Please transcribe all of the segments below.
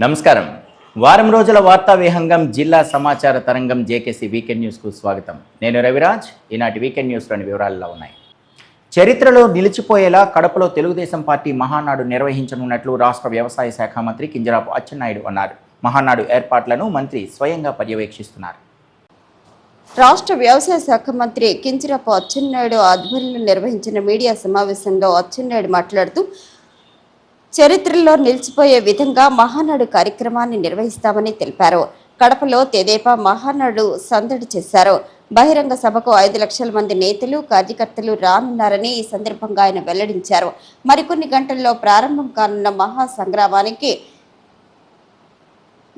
నమస్కారం. వారం రోజుల వార్తా విహంగం జిల్లా సమాచార తరంగం జేకేసీ వీకెండ్ న్యూస్కు స్వాగతం. నేను రవిరాజ్ ఈనాటి వీకెండ్ న్యూస్లోని వివరాల్లో ఉన్నాయి. చరిత్రలో నిలిచిపోయేలా కడపలో తెలుగుదేశం పార్టీ మహానాడు నిర్వహించనున్నట్లు రాష్ట్ర వ్యవసాయ శాఖ మంత్రి కింజరాపు అచ్చెన్నాయుడు అన్నారు. మహానాడు ఏర్పాట్లను మంత్రి స్వయంగా పర్యవేక్షిస్తున్నారు. రాష్ట్ర వ్యవసాయ శాఖ మంత్రి కింజరపు అచ్చెన్నాయుడు ఆధ్వర్యంలో నిర్వహించిన మీడియా సమావేశంలో అచ్చెన్నాయుడు మాట్లాడుతూ చరిత్రలో నిలిచిపోయే విధంగా మహానాడు కార్యక్రమాన్ని నిర్వహిస్తామని తెలిపారు. కడపలో తెదేపా మహానాడు సందడి చేశారు. బహిరంగ సభకు ఐదు లక్షల మంది నేతలు కార్యకర్తలు రానున్నారని ఈ సందర్భంగా ఆయన వెల్లడించారు. మరికొన్ని గంటల్లో ప్రారంభం కానున్న మహా సంగ్రామానికి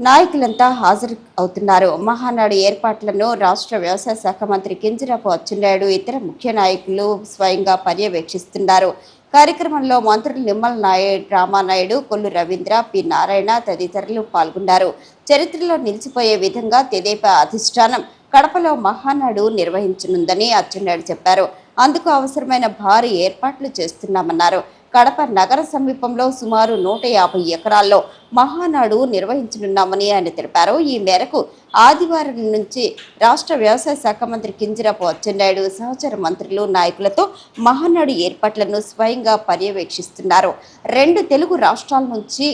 నాయకులంతా హాజరు అవుతున్నారు. మహానాడు ఏర్పాట్లను రాష్ట్ర వ్యవసాయ శాఖ మంత్రి కింజరాపు అచ్చెన్నాయుడు ఇతర ముఖ్య నాయకులు స్వయంగా పర్యవేక్షిస్తున్నారు. కార్యక్రమంలో మంత్రులు నిమ్మల నాయుడు రామానాయుడు కొల్లు రవీంద్ర పి. నారాయణ తదితరులు పాల్గొన్నారు. చరిత్రలో నిలిచిపోయే విధంగా తెదేపా అధిష్టానం కడపలో మహానాడు నిర్వహించనుందని అచ్చెన్నాయుడు చెప్పారు. అందుకు అవసరమైన భారీ ఏర్పాట్లు చేస్తున్నామన్నారు. కడప నగర సమీపంలో సుమారు నూట యాభై ఎకరాల్లో మహానాడు నిర్వహించనున్నామని ఆయన తెలిపారు. ఈ మేరకు ఆదివారం నుంచి రాష్ట్ర వ్యవసాయ శాఖ మంత్రి కింజరాపు అచ్చెన్నాయుడు సహచర మంత్రులు నాయకులతో మహానాడు ఏర్పాట్లను స్వయంగా పర్యవేక్షిస్తున్నారు. రెండు తెలుగు రాష్ట్రాల నుంచి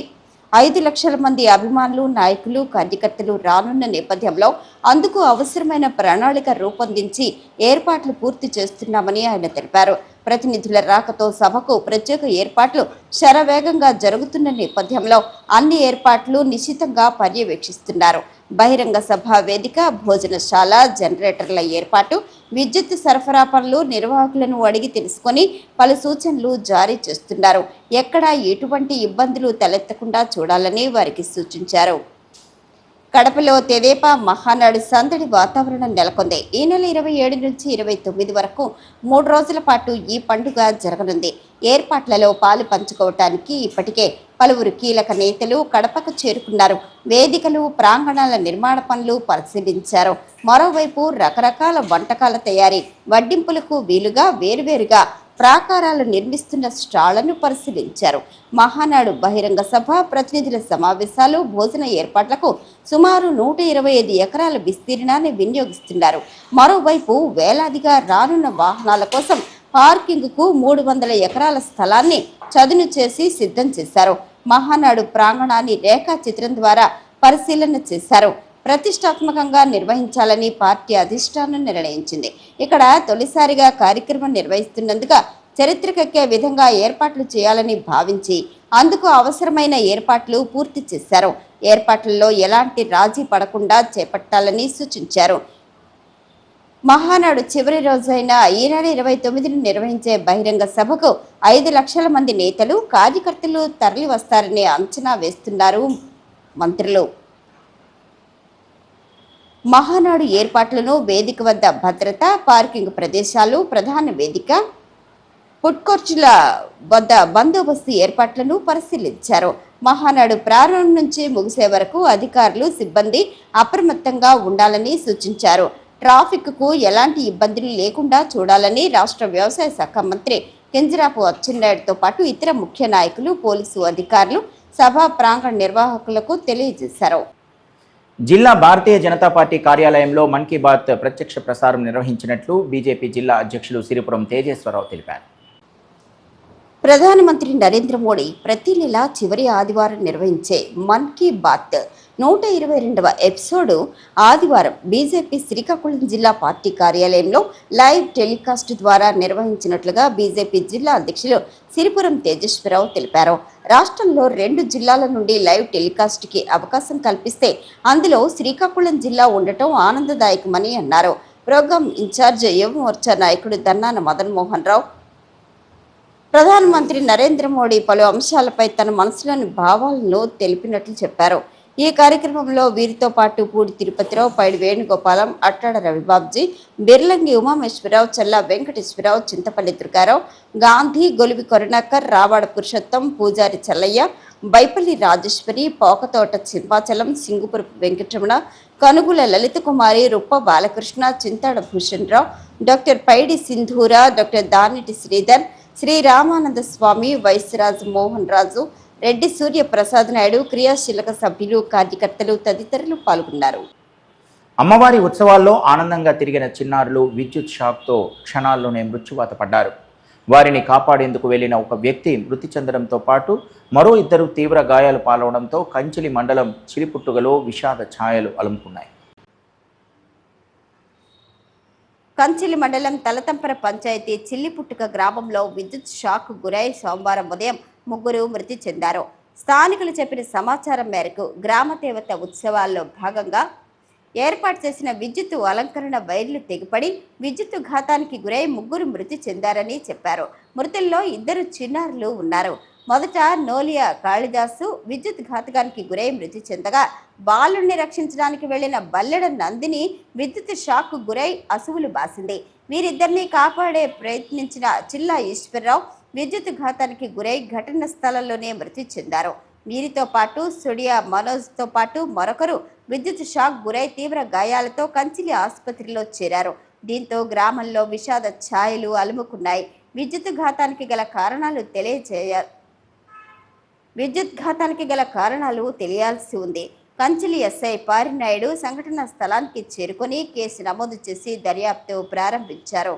ఐదు లక్షల మంది అభిమానులు నాయకులు కార్యకర్తలు రానున్న నేపథ్యంలో అందుకు అవసరమైన ప్రణాళిక రూపొందించి ఏర్పాట్లు పూర్తి చేస్తున్నామని ఆయన తెలిపారు. ప్రతినిధుల రాకతో సభకు ప్రత్యేక ఏర్పాట్లు శరవేగంగా జరుగుతున్న నేపథ్యంలో అన్ని ఏర్పాట్లు నిశితంగా పర్యవేక్షిస్తున్నారు. బహిరంగ సభ వేదిక భోజనశాల జనరేటర్ల ఏర్పాటు విద్యుత్ సరఫరా పనులు నిర్వాహకులను అడిగి తెలుసుకొని పలు సూచనలు జారీ చేస్తున్నారు. ఎక్కడా ఎటువంటి ఇబ్బందులు తలెత్తకుండా చూడాలని వారికి సూచించారు. కడపలో తెదేపా మహానాడు సందడి వాతావరణం నెలకొంది. ఈ నెల ఇరవై ఏడు నుంచి ఇరవై తొమ్మిది వరకు మూడు రోజుల పాటు ఈ పండుగ జరగనుంది. ఏర్పాట్లలో పాలు పంచుకోవటానికి ఇప్పటికే పలువురు కీలక నేతలు కడపకు చేరుకున్నారు. వేదికలు ప్రాంగణాల నిర్మాణ పనులు పరిశీలించారు. మరోవైపు రకరకాల వంటకాల తయారీ వడ్డింపులకు వీలుగా వేరువేరుగా ప్రాకారాలు నిర్మిస్తున్న స్టాళ్ళను పరిశీలించారు. మహానాడు బహిరంగ సభ ప్రతినిధుల సమావేశాలు భోజన ఏర్పాట్లకు సుమారు నూట ఇరవై ఐదు ఎకరాల విస్తీర్ణాన్ని వినియోగిస్తున్నారు. మరోవైపు వేలాదిగా రానున్న వాహనాల కోసం పార్కింగ్కు మూడు వందల ఎకరాల స్థలాన్ని చదును చేసి సిద్ధం చేశారు. మహానాడు ప్రాంగణాన్ని రేఖా చిత్రం ద్వారా పరిశీలన చేశారు. ప్రతిష్టాత్మకంగా నిర్వహించాలని పార్టీ అధిష్టానం నిర్ణయించింది. ఇక్కడ తొలిసారిగా కార్యక్రమం నిర్వహిస్తున్నందుకు చరిత్రకెక్కే విధంగా ఏర్పాట్లు చేయాలని భావించి అందుకు అవసరమైన ఏర్పాట్లు పూర్తి చేశారు. ఏర్పాట్లలో ఎలాంటి రాజీ పడకుండా చేపట్టాలని సూచించారు. మహానాడు చివరి రోజైన ఈ నెల ఇరవై తొమ్మిదిని నిర్వహించే బహిరంగ సభకు ఐదు లక్షల మంది నేతలు కార్యకర్తలు తరలి వస్తారని అంచనా వేస్తున్నారు మంత్రులు. మహానాడు ఏర్పాట్లను వేదిక వద్ద భద్రత పార్కింగ్ ప్రదేశాలు ప్రధాన వేదిక ఫుడ్ వద్ద బందోబస్తు ఏర్పాట్లను పరిశీలించారు. మహానాడు ప్రారంభం నుంచి ముగిసే వరకు అధికారులు సిబ్బంది అప్రమత్తంగా ఉండాలని సూచించారు. ట్రాఫిక్కు ఎలాంటి ఇబ్బందులు లేకుండా చూడాలని రాష్ట్ర వ్యవసాయ శాఖ మంత్రి కింజరాపు అచ్చెన్నాయుడుతో పాటు ఇతర ముఖ్య నాయకులు పోలీసు అధికారులు సభా ప్రాంగణ నిర్వాహకులకు తెలియజేశారు. జిల్లా భారతీయ జనతా పార్టీ కార్యాలయంలో మన్ కీ బాత్ ప్రత్యక్ష ప్రసారం నిర్వహించినట్లు బీజేపీ జిల్లా అధ్యక్షులు సిరిపురం తేజేశ్వరరావు తెలిపారు. ప్రధానమంత్రి నరేంద్ర మోడీ ప్రతి నెల చివరి ఆదివారం నిర్వహించే మన్ కీ బాత్ నూట ఇరవై రెండవ ఎపిసోడ్ ఆదివారం బీజేపీ శ్రీకాకుళం జిల్లా పార్టీ కార్యాలయంలో లైవ్ టెలికాస్ట్ ద్వారా నిర్వహించినట్లుగా బీజేపీ జిల్లా అధ్యక్షులు సిరిపురం తేజేశ్వరరావు తెలిపారు. రాష్ట్రంలో రెండు జిల్లాల నుండి లైవ్ టెలికాస్ట్కి అవకాశం కల్పిస్తే అందులో శ్రీకాకుళం జిల్లా ఉండటం ఆనందదాయకమని అన్నారు. ప్రోగ్రాం ఇన్ఛార్జ్ యువ మోర్చా నాయకుడు దన్నాన మదన్ మోహన్ రావు ప్రధానమంత్రి నరేంద్ర మోడీ పలు అంశాలపై తన మనసులోని భావాలను తెలిపినట్లు చెప్పారు. ఈ కార్యక్రమంలో వీరితో పాటు పూడి తిరుపతిరావు పైడి వేణుగోపాలం అట్టాడ రవిబాబ్జీ బిర్లంగి ఉమామేశ్వరరావు చల్లా వెంకటేశ్వరరావు చింతపల్లి దుర్గారావు గాంధీ గొలివి కరుణాకర్ రావాడ పురుషోత్తం పూజారి చల్లయ్య బైపల్లి రాజేశ్వరి పోకతోట సింహాచలం సింగుపురపు వెంకటరమణ కనుగుల లలిత కుమారి రుప్ప బాలకృష్ణ చింతాడ భూషణ్ రావు డాక్టర్ పైడి సింధూర డాక్టర్ దానిటి శ్రీధర్ శ్రీ రామానంద స్వామి వైశ్యరాజు మోహన్ రాజు రెడ్డి సూర్య ప్రసాద్ నాయుడు క్రియాశీలక సభ్యులు కార్యకర్తలు తదితరులు పాల్గొన్నారు. అమ్మవారి ఉత్సవాల్లో ఆనందంగా తిరిగిన చిన్నారులు విద్యుత్ షాక్తో క్షణాల్లోనే మృత్యువాత పడ్డారు. వారిని కాపాడేందుకు వెళ్ళిన ఒక వ్యక్తి మృతి చెందడంతో పాటు మరో ఇద్దరు తీవ్ర గాయాలు పాలవడంతో కంచిలి మండలం చిలిపుట్టుగలో విషాద ఛాయలు అలుముకున్నాయి. కంచిలి మండలం తలతంపర పంచాయతీ చిల్లిపుట్టుక గ్రామంలో విద్యుత్ షాక్ గురై సోమవారం ఉదయం ముగ్గురు మృతి చెందారు. స్థానికులు చెప్పిన సమాచారం మేరకు గ్రామ దేవత ఉత్సవాల్లో భాగంగా ఏర్పాటు చేసిన విద్యుత్ అలంకరణ వైర్లు తెగిపడి విద్యుత్ ఘాతానికి గురై ముగ్గురు మృతి చెందారని చెప్పారు. మృతుల్లో ఇద్దరు చిన్నారులు ఉన్నారు. మొదట నోలియా కాళిదాసు విద్యుత్ ఘాతకానికి గురై మృతి చెందగా బాలుణ్ణి రక్షించడానికి వెళ్ళిన బల్లెడ నందిని విద్యుత్ షాక్ గురై అసువులు బాసింది. వీరిద్దరిని కాపాడే ప్రయత్నించిన చిల్లా ఈశ్వరరావు విద్యుత్ ఘాతానికి గురై ఘటన స్థలంలోనే మృతి చెందారు. వీరితో పాటు సుడియా మనోజ్తో పాటు మరొకరు విద్యుత్ షాక్ గురై తీవ్ర గాయాలతో కంచిలి ఆసుపత్రిలో చేరారు. దీంతో గ్రామంలో విషాద ఛాయలు అలుముకున్నాయి. విద్యుత్ ఘాతానికి గల కారణాలు తెలియజేయ విద్యుత్ఘాతానికి గల కారణాలు తెలియాల్సి ఉంది. కంచిలి ఎస్ఐ పారినాయుడు సంఘటన స్థలానికి చేరుకొని కేసు నమోదు చేసి దర్యాప్తు ప్రారంభించారు.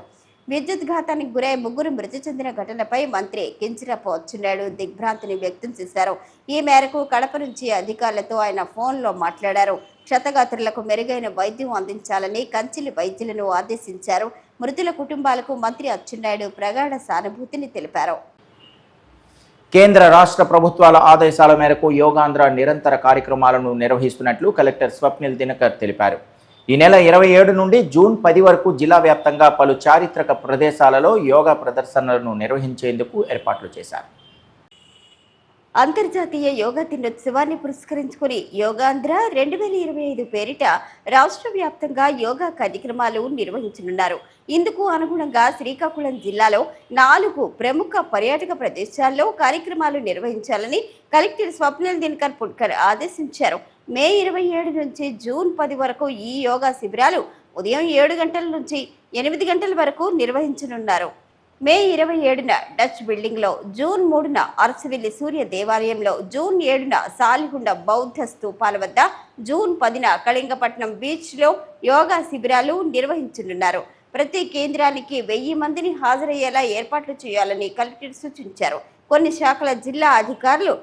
విద్యుత్ ఘాతానికి గురై ముగ్గురు మృతి చెందిన ఘటనపై మంత్రి కించిరపు అచ్చెన్నాయుడు దిగ్భ్రాంతిని వ్యక్తం చేశారు. ఈ మేరకు కడప నుంచి అధికారులతో ఆయన ఫోన్లో మాట్లాడారు. క్షతగాత్రులకు మెరుగైన వైద్యం అందించాలని కంచిలి వైద్యులను ఆదేశించారు. మృతుల కుటుంబాలకు మంత్రి అచ్చెన్నాయుడు ప్రగాఢ సానుభూతిని తెలిపారు. కేంద్ర రాష్ట్ర ప్రభుత్వాల ఆదేశాల మేరకు యోగాంధ్ర నిరంతర కార్యక్రమాలను నిర్వహిస్తున్నట్లు కలెక్టర్ స్వప్నిల్ దినకర్ తెలిపారు. ఈ నెల ఇరవై ఏడు నుండి జూన్ పది వరకు జిల్లా వ్యాప్తంగా పలు చారిత్రక ప్రదేశాలలో యోగా ప్రదర్శనలను నిర్వహించేందుకు ఏర్పాట్లు చేశారు. అంతర్జాతీయ యోగా దినోత్సవాన్ని పురస్కరించుకుని యోగాంధ్ర రెండు వేల ఇరవై ఐదు పేరిట రాష్ట్ర వ్యాప్తంగా యోగా కార్యక్రమాలు నిర్వహించనున్నారు. ఇందుకు అనుగుణంగా శ్రీకాకుళం జిల్లాలో నాలుగు ప్రముఖ పర్యాటక ప్రదేశాల్లో కార్యక్రమాలు నిర్వహించాలని కలెక్టర్ స్వప్నిల్ దినకర్ పుడ్కర్ ఆదేశించారు. మే ఇరవై ఏడు నుంచి జూన్ పది వరకు ఈ యోగా శిబిరాలు ఉదయం ఏడు గంటల నుంచి ఎనిమిది గంటల వరకు నిర్వహించనున్నారు. మే ఇరవై ఏడున డచ్ బిల్డింగ్లో జూన్ మూడున అరసవిల్లి సూర్య దేవాలయంలో జూన్ ఏడున సాలిగుండ బౌద్ధ స్తూపాల వద్ద జూన్ పదిన కళింగపట్నం బీచ్లో యోగా శిబిరాలు నిర్వహించనున్నారు. ప్రతి కేంద్రానికి వెయ్యి మందిని హాజరయ్యేలా ఏర్పాట్లు చేయాలని కలెక్టర్ సూచించారు. కొన్ని శాఖల జిల్లా అధికారులు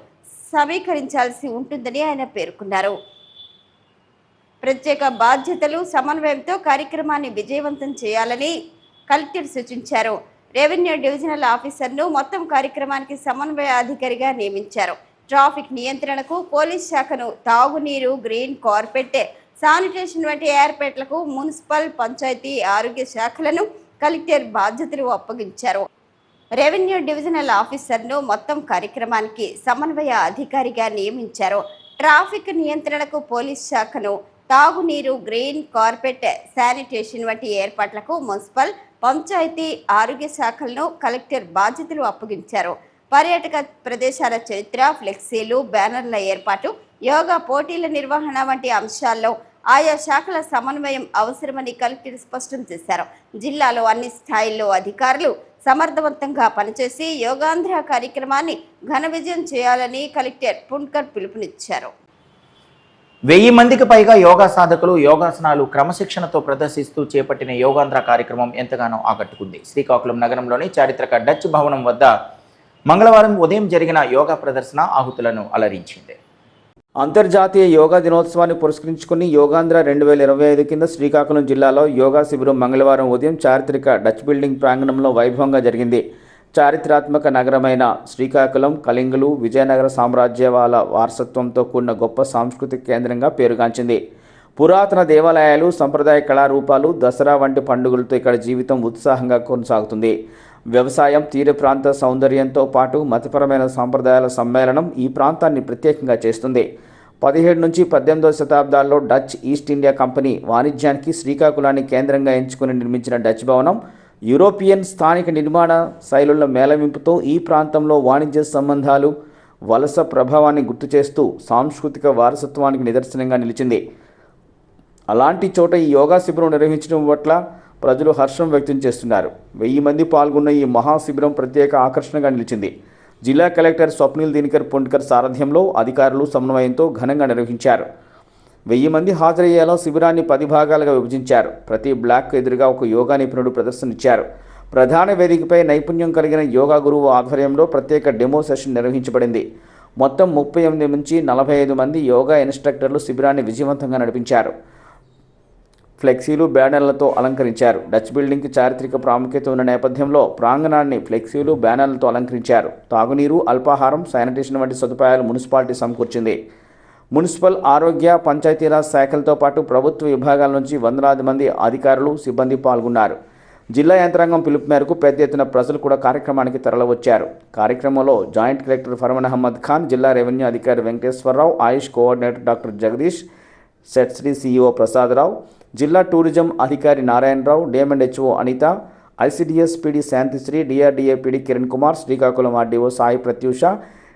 సమీకరించాల్సి ఉంటుందని ఆయన పేర్కొన్నారు. ప్రత్యేక బాధ్యతలు సమన్వయంతో కార్యక్రమాన్ని విజయవంతం చేయాలని కలెక్టర్ సూచించారు. రెవెన్యూ డివిజనల్ ఆఫీసర్ను మొత్తం కార్యక్రమానికి సమన్వయ అధికారిగా నియమించారు. ట్రాఫిక్ నియంత్రణకు పోలీస్ శాఖను తాగునీరు గ్రీన్ కార్పెట్ శానిటేషన్ వంటి ఏర్పాట్లకు మున్సిపల్ పంచాయతీ ఆరోగ్య శాఖలను కలెక్టర్ బాధ్యతలు అప్పగించారు. రెవెన్యూ డివిజనల్ ఆఫీసర్ను మొత్తం కార్యక్రమానికి సమన్వయ అధికారిగా నియమించారు. ట్రాఫిక్ నియంత్రణకు పోలీస్ శాఖను తాగునీరు గ్రీన్ కార్పెట్ శానిటేషన్ వంటి ఏర్పాట్లకు మున్సిపల్ పంచాయతీ ఆరోగ్య శాఖలను కలెక్టర్ బాధ్యతలు అప్పగించారు. పర్యాటక ప్రదేశాల చరిత్ర ఫ్లెక్సీలు బ్యానర్ల ఏర్పాటు యోగా పోటీల నిర్వహణ వంటి అంశాల్లో ఆయా శాఖల సమన్వయం అవసరమని కలెక్టర్ స్పష్టం చేశారు. జిల్లాలో అన్ని స్థాయిల్లో అధికారులు సమర్థవంతంగా పనిచేసి యోగాంధ్ర కార్యక్రమాన్ని ఘన విజయం చేయాలని కలెక్టర్ పుణ్కర్ పిలుపునిచ్చారు. వెయ్యి మందికి పైగా యోగా సాధకులు యోగాసనాలు క్రమశిక్షణతో ప్రదర్శిస్తూ చేపట్టిన యోగాంధ్ర కార్యక్రమం ఎంతగానో ఆకట్టుకుంది. శ్రీకాకుళం నగరంలోని చారిత్రక డచ్ భవనం వద్ద మంగళవారం ఉదయం జరిగిన యోగా ప్రదర్శన ఆహుతులను అలరించింది. అంతర్జాతీయ యోగా దినోత్సవాన్ని పురస్కరించుకుని యోగాంధ్ర రెండు వేల ఇరవై ఐదు కింద శ్రీకాకుళం జిల్లాలో యోగా శిబిరం మంగళవారం ఉదయం చారిత్రక డచ్ బిల్డింగ్ ప్రాంగణంలో వైభవంగా జరిగింది. చారిత్రాత్మక నగరమైన శ్రీకాకుళం కళింగులు విజయనగర సామ్రాజ్యవాల వారసత్వంతో కూడిన గొప్ప సాంస్కృతిక కేంద్రంగా పేరుగాంచింది. పురాతన దేవాలయాలు సంప్రదాయ కళారూపాలు దసరా వంటి పండుగలతో ఇక్కడ జీవితం ఉత్సాహంగా కొనసాగుతుంది. వ్యవసాయం తీర ప్రాంత సౌందర్యంతో పాటు మతపరమైన సాంప్రదాయాల సమ్మేళనం ఈ ప్రాంతాన్ని ప్రత్యేకంగా చేస్తుంది. పదిహేడు నుంచి పద్దెనిమిదవ శతాబ్దాల్లో డచ్ ఈస్ట్ ఇండియా కంపెనీ వాణిజ్యానికి శ్రీకాకుళాన్ని కేంద్రంగా ఎంచుకుని నిర్మించిన డచ్ భవనం యూరోపియన్ స్థానిక నిర్మాణ శైలుల మేళవింపుతో ఈ ప్రాంతంలో వాణిజ్య సంబంధాలు వలస ప్రభావాన్ని గుర్తు చేస్తూ సాంస్కృతిక వారసత్వానికి నిదర్శనంగా నిలిచింది. అలాంటి చోట ఈ యోగా శిబిరం నిర్వహించడం పట్ల ప్రజలు హర్షం వ్యక్తం చేస్తున్నారు. వెయ్యి మంది పాల్గొన్న ఈ మహా శిబిరం ప్రత్యేక ఆకర్షణగా నిలిచింది. జిల్లా కలెక్టర్ స్వప్నిల్ దినకర్ పొండ్కర్ సారథ్యంలో అధికారులు సమన్వయంతో ఘనంగా నిర్వహించారు. వెయ్యి మంది హాజరయ్యేలా శిబిరాన్ని పది భాగాలుగా విభజించారు. ప్రతి బ్లాక్ ఎదురుగా ఒక యోగా నిపుణుడు ప్రదర్శనిచ్చారు ప్రధాన వేదికపై నైపుణ్యం కలిగిన యోగా గురువు ఆధ్వర్యంలో ప్రత్యేక డెమో సెషన్ నిర్వహించబడింది. మొత్తం ముప్పై ఎనిమిది నుంచి నలభై ఐదు మంది యోగా ఇన్స్ట్రక్టర్లు శిబిరాన్ని విజయవంతంగా నడిపించారు. ఫ్లెక్సీలు బ్యానర్లతో అలంకరించారు. డచ్ బిల్డింగ్కి చారిత్రక ప్రాముఖ్యత ఉన్న నేపథ్యంలో ప్రాంగణాన్ని ఫ్లెక్సీలు బ్యానర్లతో అలంకరించారు. తాగునీరు అల్పాహారం శానిటేషన్ వంటి సదుపాయాలు మున్సిపాలిటీ సమకూర్చింది. మున్సిపల్ ఆరోగ్య పంచాయతీరాజ్ శాఖలతో పాటు ప్రభుత్వ విభాగాల నుంచి వందలాది మంది అధికారులు సిబ్బంది పాల్గొన్నారు. జిల్లా యంత్రాంగం పిలుపు మేరకు పెద్ద ఎత్తున ప్రజలు కూడా కార్యక్రమానికి తరలివచ్చారు. కార్యక్రమంలో జాయింట్ కలెక్టర్ ఫర్మన్ అహ్మద్ ఖాన్ జిల్లా రెవెన్యూ అధికారి వెంకటేశ్వరరావు ఆయుష్ coordinator doctor Jagadish సెట్స్రీ CEO Prasadarao జిల్లా టూరిజం అధికారి Narayana Rao DM and HO Anitha ICDS PD Shanthi Sri DRDA PD Kiran Kumar Srikakulam RDO Sai Pratyusha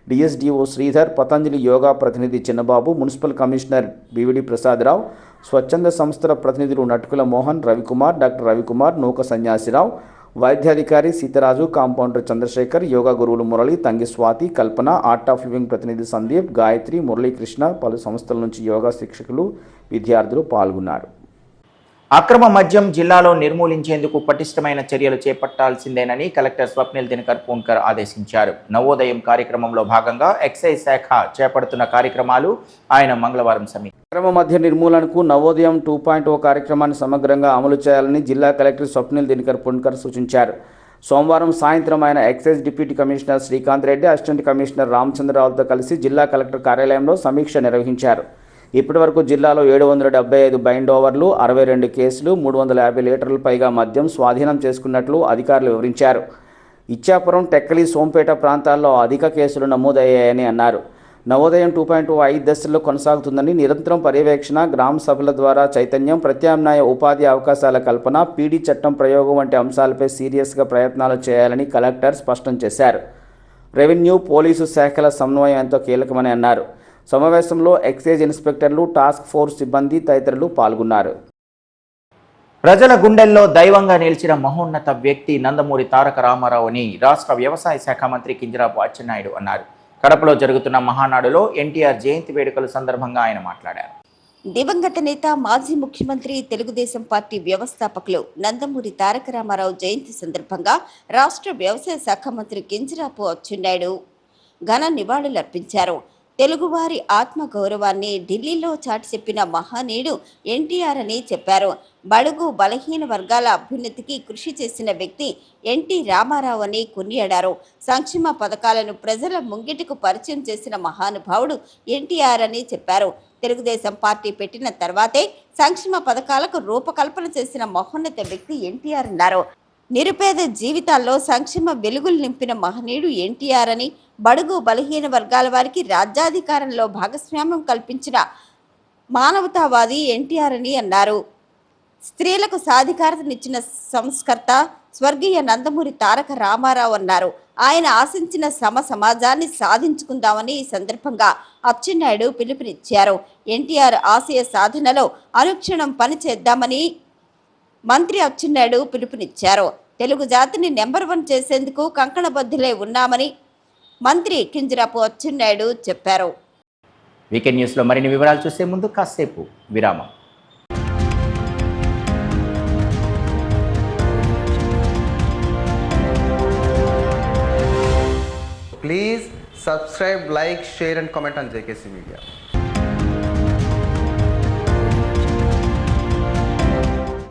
DSDO Sridhar Patanjali yoga ప్రతినిధి Chinnababu municipal commissioner BVD Prasada Rao స్వచ్ఛంద సంస్థల ప్రతినిధులు Natukula Mohan Ravikumar doctor Ravikumar Nooka Sanyasi Rao వైద్యాధికారి Seetharaju compounder Chandrasekhar yoga గురువులు Murali Tangi Swathi Kalpana art of living ప్రతినిధి సందీప్ గాయత్రి మురళీకృష్ణ పలు సంస్థల నుంచి యోగా శిక్షకులు విద్యార్థులు పాల్గొన్నారు. అక్రమ మద్యం జిల్లాలో నిర్మూలించేందుకు పటిష్టమైన చర్యలు చేపట్టాల్సిందేనని కలెక్టర్ స్వప్నిల్ దినకర్ పూన్కర్ ఆదేశించారు. నవోదయం కార్యక్రమంలో భాగంగా ఎక్సైజ్ శాఖ చేపడుతున్న కార్యక్రమాలు ఆయన మంగళవారం సమీ అక్రమ మధ్య నిర్మూలనకు నవోదయం టూ పాయింట్ ఓ కార్యక్రమాన్ని సమగ్రంగా అమలు చేయాలని జిల్లా కలెక్టర్ స్వప్నిల్ దినకర్ పున్కర్ సూచించారు. సోమవారం సాయంత్రం ఆయన excise deputy commissioner Srikanth Reddy assistant commissioner రామచంద్రరావుతో కలిసి జిల్లా కలెక్టర్ కార్యాలయంలో సమీక్ష నిర్వహించారు. ఇప్పటివరకు జిల్లాలో ఏడు వందల డెబ్బై ఐదు బైండ్ ఓవర్లు అరవై రెండు కేసులు మూడు వందల యాభై లీటర్ల పైగా మద్యం స్వాధీనం చేసుకున్నట్లు అధికారులు వివరించారు. ఇచ్చాపురం టెక్కలి సోంపేట ప్రాంతాల్లో అధిక కేసులు నమోదయ్యాయని అన్నారు. నవోదయం టూ పాయింట్ ఐదు దశల్లో కొనసాగుతుందని నిరంతరం పర్యవేక్షణ గ్రామ సభల ద్వారా చైతన్యం ప్రత్యామ్నాయ ఉపాధి అవకాశాల కల్పన పీడీ చట్టం ప్రయోగం వంటి అంశాలపై సీరియస్గా ప్రయత్నాలు చేయాలని కలెక్టర్ స్పష్టం చేశారు. రెవెన్యూ పోలీసు శాఖల సమన్వయం ఎంతో కీలకమని అన్నారు. సమావేశంలో ఎక్సైజ్ ఇన్స్పెక్టర్లు టాస్క్ ఫోర్స్ సిబ్బంది తదితరులు పాల్గొన్నారు. ప్రజల గుండెల్లో దైవంగా నిలిచిన మహోన్నత వ్యక్తి నందమూరి తారక రామారావు అని రాష్ట్ర వ్యవసాయ శాఖ మంత్రి కింజరాపు అచ్చెన్నాయుడు అన్నారు. కడపలో జరుగుతున్న మహానాడులో ఎన్టీఆర్ జయంతి వేడుకల సందర్భంగా ఆయన మాట్లాడారు. దివంగత నేత మాజీ ముఖ్యమంత్రి తెలుగుదేశం పార్టీ వ్యవస్థాపకులు నందమూరి తారక రామారావు జయంతి సందర్భంగా రాష్ట్ర వ్యవసాయ శాఖ మంత్రి కింజరాపు అచ్చెన్నాయుడు ఘన నివాళులర్పించారు. తెలుగువారి ఆత్మ గౌరవాన్ని ఢిల్లీలో చాటి చెప్పిన మహానీయుడు ఎన్టీఆర్ అని చెప్పారు. బడుగు బలహీన వర్గాల అభ్యున్నతికి కృషి చేసిన వ్యక్తి ఎన్టీ రామారావు అని కొనియాడారు. సంక్షేమ పథకాలను ప్రజల ముంగిటికు పరిచయం చేసిన మహానుభావుడు ఎన్టీఆర్ అని చెప్పారు. తెలుగుదేశం పార్టీ పెట్టిన తర్వాతే సంక్షేమ పథకాలకు రూపకల్పన చేసిన మహోన్నత వ్యక్తి ఎన్టీఆర్ అన్నారు. నిరుపేద జీవితాల్లో సంక్షేమ వెలుగులు నింపిన మహనీయుడు ఎన్టీఆర్ అని బడుగు బలహీన వర్గాల వారికి రాజ్యాధికారంలో భాగస్వామ్యం కల్పించిన మానవతావాది ఎన్టీఆర్ అని అన్నారు. స్త్రీలకు సాధికారతనిచ్చిన సంస్కర్త స్వర్గీయ నందమూరి తారక రామారావు అన్నారు. ఆయన ఆశించిన సమ సమాజాన్ని సాధించుకుందామని ఈ సందర్భంగా అచ్చెన్నాయుడు పిలుపునిచ్చారు. ఎన్టీఆర్ ఆశయ సాధనలో అనుక్షణం పని చేద్దామని మంత్రి అచ్చెన్నాయుడు పిలుపునిచ్చారు. తెలుగు జాతిని నెంబర్ వన్ చేసేందుకు కంకణబద్ధులై ఉన్నామని మంత్రి కింజరాపు అచ్చెన్నాయుడు చెప్పారు. వీకెండ్ న్యూస్లో మరిన్ని వివరాలు చూసే ముందు కాసేపు విరామం. Please subscribe like share and comment అని జేకేసి మీడియా